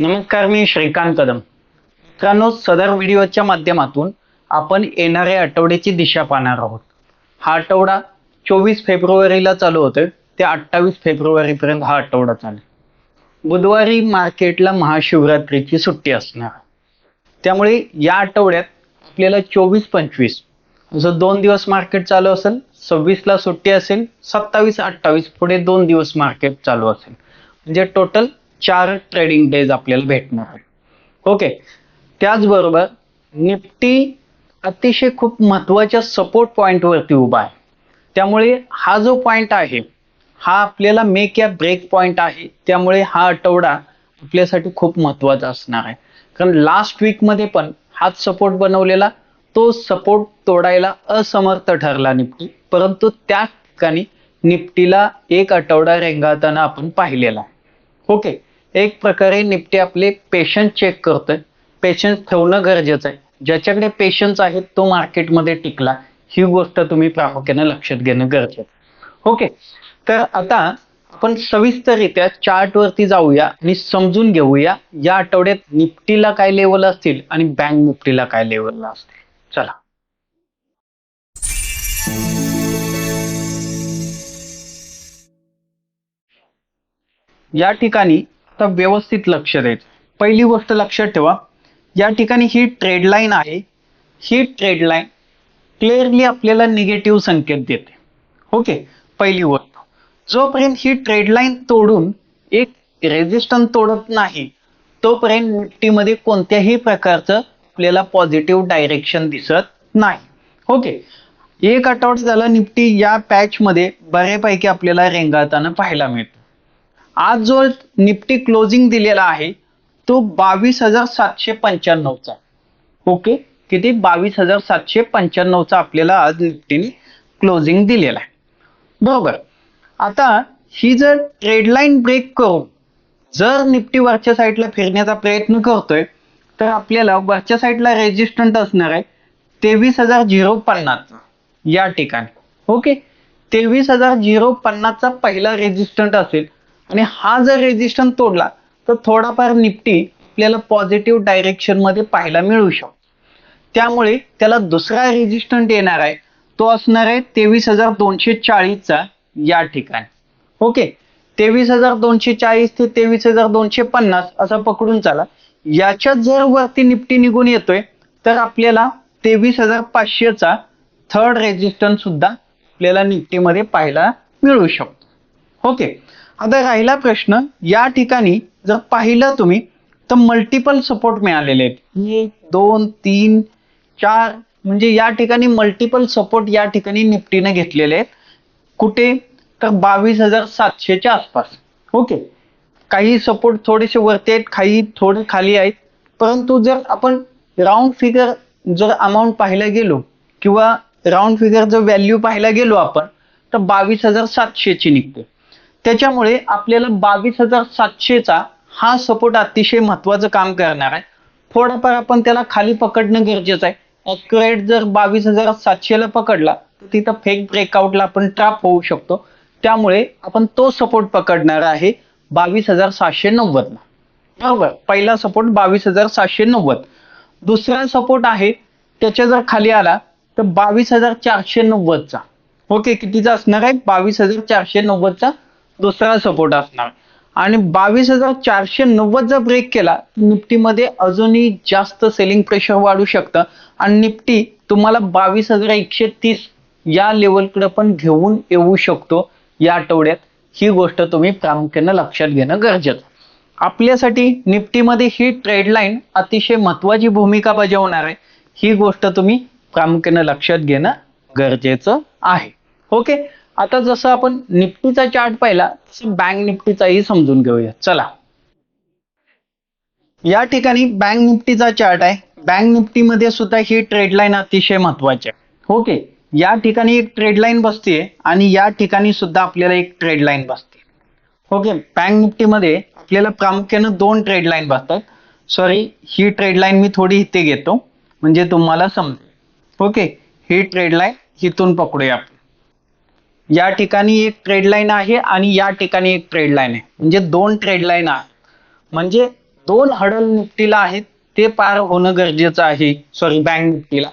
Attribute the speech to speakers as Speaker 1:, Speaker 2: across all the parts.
Speaker 1: नमस्कार मी श्रीकांत कदम. मित्रांनो सदर व्हिडिओच्या माध्यमातून आपण येणाऱ्या आठवड्याची दिशा पाहणार आहोत. हा आठवडा चोवीस फेब्रुवारीला चालू होतोय. ते अठ्ठावीस फेब्रुवारीपर्यंत हा आठवडा चालेल. बुधवारी मार्केटला महाशिवरात्रीची सुट्टी असणार. त्यामुळे या आठवड्यात आपल्याला चोवीस पंचवीस जर दोन दिवस मार्केट चालू असेल सव्वीसला सुट्टी असेल सत्तावीस अठ्ठावीस पुढे दोन दिवस मार्केट चालू असेल. म्हणजे टोटल चार ट्रेडिंग डेज आपल्याला भेटणार आहे ओके त्याचबरोबर निफ्टी अतिशय खूप महत्त्वाच्या सपोर्ट पॉईंटवरती उभा आहे. त्यामुळे हा जो पॉईंट आहे हा आपल्याला मेक या ब्रेक पॉईंट आहे. त्यामुळे हा आठवडा आपल्यासाठी खूप महत्त्वाचा असणार आहे. कारण लास्ट वीकमध्ये पण हाच सपोर्ट बनवलेला तो सपोर्ट तोडायला असमर्थ ठरला निफ्टी. परंतु त्या ठिकाणी निफ्टीला एक आठवडा रेंगाळताना आपण पाहिलेला आहे. ओके एक प्रकारे निफ्टी आपले पेशन्स चेक करतोय. पेशन्स ठेवणं गरजेचं आहे. ज्याच्याकडे पेशन्स आहेत तो मार्केटमध्ये टिकला. ही गोष्ट तुम्ही प्रामुख्याने लक्षात घेणं गरजेचं आहे. ओके. तर आता आपण सविस्तररित्या चार्ट वरती जाऊया आणि समजून घेऊया. या आठवड्यात निफ्टीला काय लेवल असतील आणि बँक निफ्टीला काय लेवल असतील? चला. या ठिकाणी आता व्यवस्थित लक्ष द्यायचं पहिली गोष्ट लक्षात ठेवा या ठिकाणी ही ट्रेड लाईन आहे. ही ट्रेड लाईन क्लिअरली आपल्याला निगेटिव्ह संकेत देते. ओके पहिली गोष्ट. जोपर्यंत ही ट्रेड लाईन तोडून एक रेजिस्टन्स तोडत नाही तोपर्यंत निफ्टीमध्ये कोणत्याही प्रकारचं आपल्याला पॉझिटिव्ह डायरेक्शन दिसत नाही. ओके एक आठवडा झाला निफ्टी या पॅचमध्ये बऱ्यापैकी आपल्याला रेंगाळताना पाहायला मिळतं. आज जो निफ्टी क्लोजिंग दिलेला आहे तो बावीस हजार सातशे पंच्याण्णवचा. ओके? किती? बावीस हजार सातशे पंच्याण्णवचा आपल्याला आज निफ्टीने क्लोजिंग दिलेला आहे. बरोबर. आता ही जर ट्रेडलाईन ब्रेक करून जर निफ्टी वरच्या साईडला फिरण्याचा प्रयत्न करतोय तर आपल्याला वरच्या साईडला रेजिस्टंट असणार आहे तेवीस हजार झिरो पन्नास या ठिकाणी. ओके? तेवीस हजार झिरो पन्नासचा पहिला रेजिस्टंट असेल आणि हा जर रेजिस्टन्स तोडला तर थोडाफार निफ्टी आपल्याला पॉझिटिव्ह डायरेक्शनमध्ये पाहायला मिळू शकतो. त्यामुळे त्याला दुसरा रेजिस्टंट येणार आहे. तो असणार आहे तेवीस हजार दोनशे चाळीसचा या ठिकाणी. ओके? तेवीस हजार दोनशे चाळीस ते तेवीस हजार दोनशे पन्नास असा पकडून चाला. याच्यात जर वरती निफ्टी निघून येतोय तर आपल्याला तेवीस हजार पाचशेचा थर्ड रेजिस्टन्स सुद्धा आपल्याला निफ्टीमध्ये पाहायला मिळू शकतो. ओके? आता राहिला प्रश्न या ठिकाणी जर पाहिलं तुम्ही तर मल्टिपल सपोर्ट मिळालेले आहेत. एक दोन तीन चार म्हणजे या ठिकाणी मल्टिपल सपोर्ट या ठिकाणी निफ्टीने घेतलेले आहेत. कुठे? तर बावीस हजार सातशेच्या आसपास. ओके. काही सपोर्ट थोडेसे वरती आहेत काही थोडे खाली आहेत. परंतु जर आपण राऊंड फिगर जर अमाऊंट पाहायला गेलो किंवा राऊंड फिगर जर व्हॅल्यू पाहायला गेलो आपण तर बावीस हजार सातशेची निघते. त्याच्यामुळे आपल्याला बावीस हजार सातशेचा हा सपोर्ट अतिशय महत्वाचं काम करणार आहे. थोडाफार आपण त्याला खाली पकडणं गरजेचं आहे. अॅक्युरेट जर बावीस हजार सातशेला पकडला तर तिथं फेक ब्रेकआउटला आपण ट्रॅप होऊ शकतो. त्यामुळे आपण तो सपोर्ट पकडणार आहे बावीस हजार सातशे नव्वदला. बरोबर? पहिला सपोर्ट बावीस हजार सातशे नव्वद. दुसरा सपोर्ट आहे त्याच्या जर खाली आला तर बावीस हजार चारशे नव्वदचा. ओके कितीचा असणार आहे? बावीस हजार चारशे नव्वदचा दुसरा सपोर्ट असणार. आणि बावीस हजार चारशे नव्वद जर ब्रेक केला तर निफ्टीमध्ये अजूनही जास्त सेलिंग प्रेशर वाढू शकतं. आणि निफ्टी तुम्हाला बावीस हजार एकशे तीस या लेवलकडे पण घेऊन येऊ शकतो या आठवड्यात. ही गोष्ट तुम्ही प्रामुख्याने लक्षात घेणं गरजेचं. आपल्यासाठी निफ्टीमध्ये ही ट्रेडलाईन अतिशय महत्वाची भूमिका बजावणार आहे. ही गोष्ट तुम्ही प्रामुख्याने लक्षात घेणं गरजेचं आहे. ओके आता जसं आपण निफ्टीचा चार्ट पाहिला तसं बँक निफ्टीचाही समजून घेऊया. चला. या ठिकाणी बँक निफ्टीचा चार्ट आहे. बँक निफ्टीमध्ये सुद्धा ही ट्रेड लाईन अतिशय महत्वाची आहे. ओके या ठिकाणी एक ट्रेड लाईन बसते आणि या ठिकाणी सुद्धा आपल्याला एक ट्रेड लाईन बसते ओके बँक निफ्टीमध्ये आपल्याला प्रामुख्यानं दोन ट्रेड लाईन बसतात. सॉरी ही ट्रेड लाईन मी थोडी इथे घेतो. म्हणजे तुम्हाला समजेल. ओके ही ट्रेड लाईन इथून पकडूया आपण. या ठिकाणी एक ट्रेड लाईन आहे आणि या ठिकाणी एक ट्रेड लाईन आहे. म्हणजे दोन ट्रेड लाईन आहे म्हणजे दोन हडल निफ्टीला आहेत ते पार होणं गरजेचं आहे. सॉरी बँक निफ्टीला.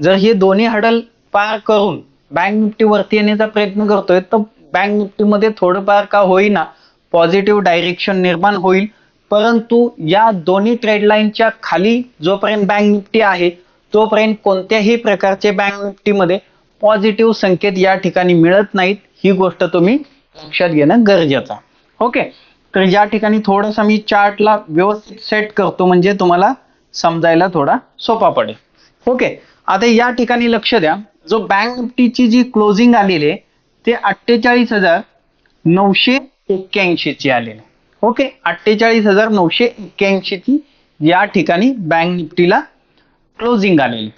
Speaker 1: जर हे दोन्ही हडल पार करून बँक निफ्टी वरती येण्याचा प्रयत्न करतोय तर बँक निफ्टीमध्ये थोडंफार का होईना पॉझिटिव्ह डायरेक्शन निर्माण होईल. परंतु या दोन्ही ट्रेड लाईनच्या खाली जोपर्यंत बँक निफ्टी आहे तोपर्यंत कोणत्याही प्रकारचे बँक निफ्टीमध्ये पॉझिटिव्ह संकेत या ठिकाणी मिळत नाहीत ही गोष्ट तुम्ही लक्षात घेणं गरजेचं ओके? तर या ठिकाणी थोडंसं मी चार्टला व्यवस्थित सेट करतो म्हणजे तुम्हाला समजायला थोडा सोपा पडेल. ओके? आता या ठिकाणी लक्ष द्या. जो बँक निफ्टीची जी क्लोजिंग आलेली आहे ते अठ्ठेचाळीस हजार नऊशे एक्क्याऐंशी ची आलेली आहे. ओके? अठ्ठेचाळीस हजार नऊशे एक्क्याऐंशी ची या ठिकाणी बँक निफ्टीला क्लोजिंग आलेली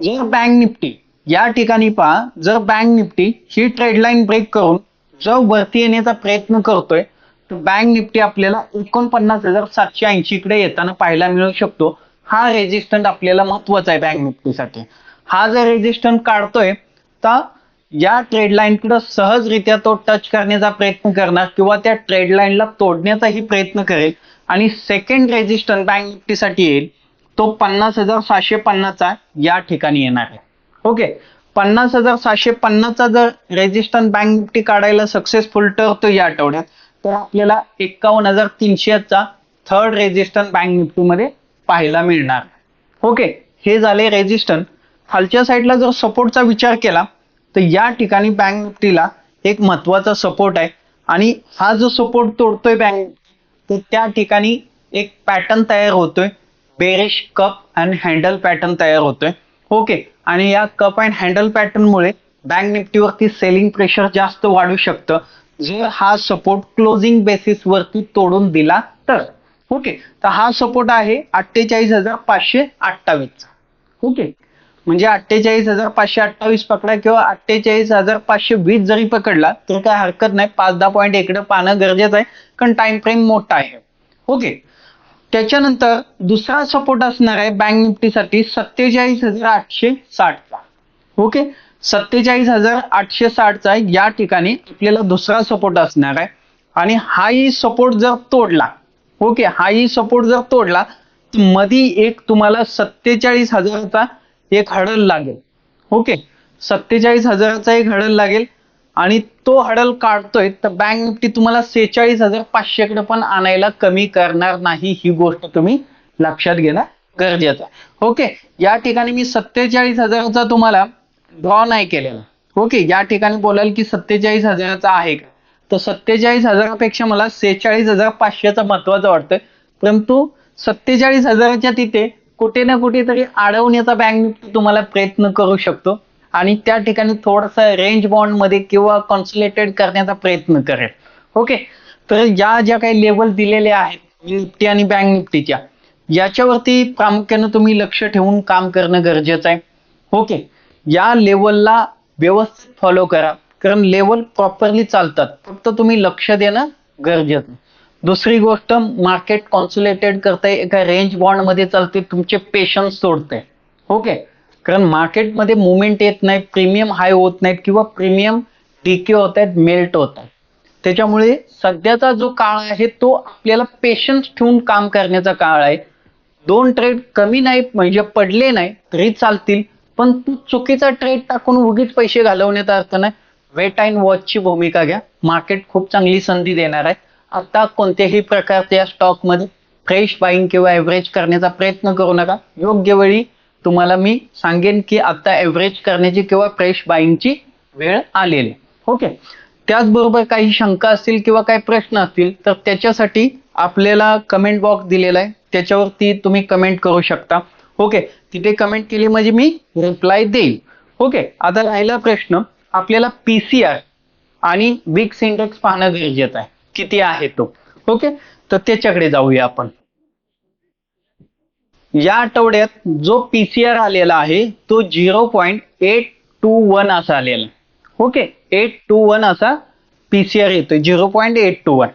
Speaker 1: जर बँक निफ्टी या ठिकाणी पहा जर बँक निफ्टी ही ट्रेड लाईन ब्रेक करून जर वरती येण्याचा प्रयत्न करतोय तर बँक निफ्टी आपल्याला एकोणपन्नास हजार सातशे ऐंशी कडे येताना पाहायला मिळू शकतो. हा रेजिस्टंट आपल्याला महत्त्वाचा आहे बँक निफ्टीसाठी. हा जर रेजिस्टंट काढतोय तर या ट्रेड लाईनकडे सहजरित्या तो टच करण्याचा प्रयत्न करणार किंवा त्या ट्रेड लाईनला तोडण्याचाही प्रयत्न करेल. आणि सेकंड रेजिस्टंट बँक निफ्टीसाठी येईल तो पन्नास हजार सहाशे पन्नासचा या ठिकाणी येणार आहे. ओके. पन्नास हजार सहाशे पन्नासचा जर रेजिस्टंट बँक निफ्टी काढायला सक्सेसफुल ठरतो या आठवड्यात तर आपल्याला एक्कावन्न हजार तीनशेचा थर्ड रेजिस्टंट बँक निफ्टीमध्ये पाहायला मिळणार. ओके. हे झाले रेजिस्टंट खालच्या साईडला जर सपोर्टचा विचार केला तर या ठिकाणी बँक निफ्टीला एक महत्त्वाचा सपोर्ट आहे. आणि हा जो सपोर्ट तोडतोय बँक तर त्या ठिकाणी एक पॅटर्न तयार होतोय. Bearish cup and handle pattern तयार होतोय. ओके. आणि या कप अँड हँडल पॅटर्नमुळे बँक निफ्टीवरती सेलिंग प्रेशर जास्त वाढू शकतं. जर हा सपोर्ट क्लोजिंग बेसिस वरती तोडून दिला तर. ओके तर हा सपोर्ट आहे अठ्ठेचाळीस हजार पाचशे अठ्ठावीसचा ओके म्हणजे अठ्ठेचाळीस हजार पाचशे अठ्ठावीस पकडा किंवा अठ्ठेचाळीस हजार पाचशे वीस जरी पकडला तर काय हरकत नाही. पाच दहा पॉईंट इकडे पाहणं गरजेचं आहे कारण टाइम फ्रेम मोठा आहे. ओके त्याच्यानंतर दुसरा सपोर्ट असणार आहे बँक निफ्टीसाठी सत्तेचाळीस हजार आठशे साठचा ओके सत्तेचाळीस हजार आठशे साठचा या ठिकाणी आपल्याला दुसरा सपोर्ट असणार आहे. आणि हाही सपोर्ट जर तोडला ओके हाही सपोर्ट जर तोडला तर मधी एक तुम्हाला सत्तेचाळीस हजाराचा एक हडल लागेल. ओके सत्तेचाळीस हजाराचा एक हडल लागेल. आणि तो हडल काढतोय तर बँक निफ्टी तुम्हाला सेहेचाळीस हजार पाचशे कडे पण आणायला कमी करणार नाही ही गोष्ट तुम्ही लक्षात घेणं गरजेचं आहे. ओके या ठिकाणी मी सत्तेचाळीस हजाराचा तुम्हाला ड्रॉ नाही केलेला. ओके या ठिकाणी बोलाल की सत्तेचाळीस हजाराचा आहे का? तर सत्तेचाळीस हजारापेक्षा मला सेहेचाळीस हजार पाचशेचा महत्वाचं वाटतंय. परंतु सत्तेचाळीस हजाराच्या तिथे कुठे ना कुठेतरी अडवण्याचा बँक निफ्टी तुम्हाला प्रयत्न करू शकतो. आणि त्या ठिकाणी थोडासा रेंज बॉन्डमध्ये किंवा कॉन्सुलेटेड करण्याचा प्रयत्न करेल. ओके तर या ज्या काही लेवल दिलेल्या आहेत निफ्टी आणि बँक निफ्टीच्या याच्यावरती प्रामुख्यानं तुम्ही लक्ष ठेवून काम करणं गरजेचं आहे. ओके या लेवलला व्यवस्थित फॉलो करा. कारण लेवल प्रॉपरली चालतात. फक्त तुम्ही लक्ष देणं गरजेचं. दुसरी गोष्ट मार्केट कॉन्सुलेटेड करताय एका रेंज बॉन्डमध्ये चालते तुमचे पेशन्स तोडते ओके कारण मार्केटमध्ये मुवमेंट येत नाही प्रीमियम हाय होत नाहीत किंवा प्रीमियम डीके होत आहेत मेल्ट होत आहेत. त्याच्यामुळे सध्याचा जो काळ आहे तो आपल्याला पेशन्स ठेवून काम करण्याचा काळ आहे. दोन ट्रेड कमी नाही म्हणजे पडले नाही तरी चालतील. पण तू चुकीचा ट्रेड टाकून उगीच पैसे घालवण्याचा अर्थ नाही. वेट अँड वॉचची भूमिका घ्या. मार्केट खूप चांगली संधी देणार आहे. आता कोणत्याही प्रकारच्या स्टॉकमध्ये फ्रेश बाईंग किंवा ॲव्हरेज करण्याचा प्रयत्न करू नका. योग्य वेळी तुम्हाला मी सांगेन की आता ॲव्हरेज करण्याची किंवा फ्रेश बाईंगची वेळ आलेली. ओके त्याचबरोबर काही शंका असतील किंवा काही प्रश्न असतील तर त्याच्यासाठी आपल्याला कमेंट बॉक्स दिलेला आहे. त्याच्यावरती तुम्ही कमेंट करू शकता. ओके तिथे कमेंट केली म्हणजे मी रिप्लाय देईल. ओके आता राहिला प्रश्न. आपल्याला पीसीआर आणि विक्स इंडेक्स पाहणं गरजेचं आहे. किती आहे तो? ओके तर त्याच्याकडे जाऊया आपण. या आठवड्यात जो पीसीआर आलेला आहे तो zero point eight two one असा आलेला. ओके? एट टू वन असा पीसीआर येतोय zero point eight two one.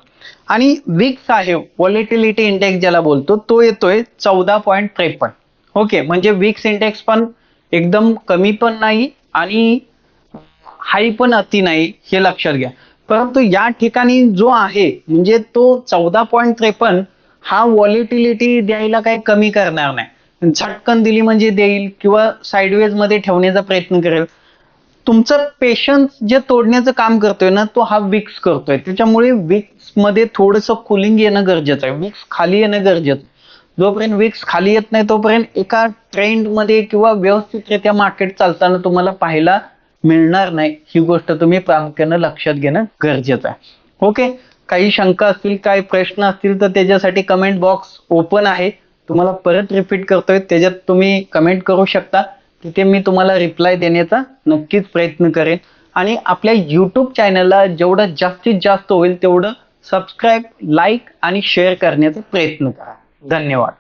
Speaker 1: आणि विक्स आहे व्हॉलिटिलिटी इंडेक्स ज्याला बोलतो तो येतोय चौदा पॉईंट त्रेपन्न. ओके? म्हणजे विक्स इंडेक्स पण एकदम कमी पण नाही आणि हाय पण अति नाही हे लक्षात घ्या. परंतु या ठिकाणी जो आहे म्हणजे तो चौदा पॉईंट त्रेपन्न हा व्हॉलिटिलिटी द्यायला काही कमी करणार नाही. झटकन दिली म्हणजे देईल किंवा साईडवेजमध्ये ठेवण्याचा प्रयत्न करेल. तुमचं पेशन्स जे तोडण्याचं काम करतोय ना तो हा विक्स करतोय. त्याच्यामुळे विक्समध्ये थोडंसं कुलिंग येणं गरजेचं आहे. विक्स खाली येणं गरजेचं आहे. जोपर्यंत विक्स खाली येत नाही तोपर्यंत एका ट्रेंडमध्ये किंवा व्यवस्थितरित्या मार्केट चालताना तुम्हाला पाहायला मिळणार नाही. ही गोष्ट तुम्ही प्रामुख्यानं लक्षात घेणं गरजेचं आहे. ओके काही शंका असतील काही प्रश्न असतील तर त्याच्यासाठी कमेंट बॉक्स ओपन आहे. तुम्हाला परत रिपीट करतोय त्याच्यात तुम्ही कमेंट करू शकता. तिथे मी तुम्हाला रिप्लाय देण्याचा नक्कीच प्रयत्न करेन. आणि आपल्या यूट्यूब चॅनलला जेवढं जास्तीत जास्त होईल तेवढं सबस्क्राईब लाईक आणि शेअर करण्याचा प्रयत्न करा. धन्यवाद.